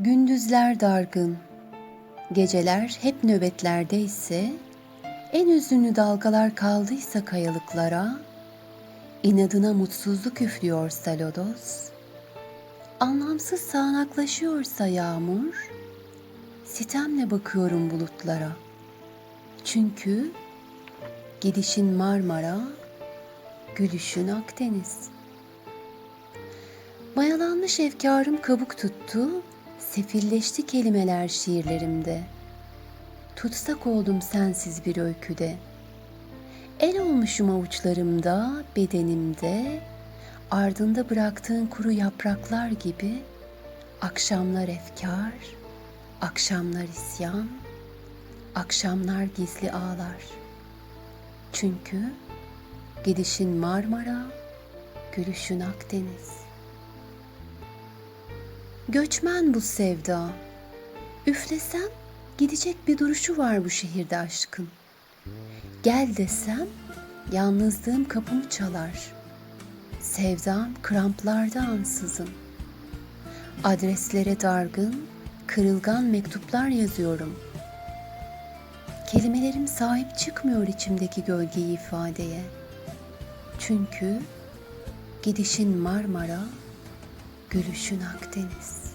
Gündüzler dargın, geceler hep nöbetlerde ise, en üzünlü dalgalar kaldıysa kayalıklara, inadına mutsuzluk üflüyorsa lodos, anlamsız sağanaklaşıyorsa yağmur, sitemle bakıyorum bulutlara. Çünkü gidişin Marmara, gülüşün Akdeniz. Mayalanmış efkarım kabuk tuttu, sefilleşti kelimeler şiirlerimde. Tutsak oldum sensiz bir öyküde. El olmuşum avuçlarımda, bedenimde, ardında bıraktığın kuru yapraklar gibi akşamlar efkar, akşamlar isyan, akşamlar gizli ağlar. Çünkü gidişin Marmara, gülüşün Akdeniz. Göçmen bu sevda. Üflesem gidecek bir duruşu var bu şehirde aşkın. Gel desem yalnızlığım kapımı çalar. Sevdam kramplarda ansızın. Adreslere dargın, kırılgan mektuplar yazıyorum. Kelimelerim sahip çıkmıyor içimdeki gölgeyi ifadeye. Çünkü gidişin Marmara, gülüşün Akdeniz.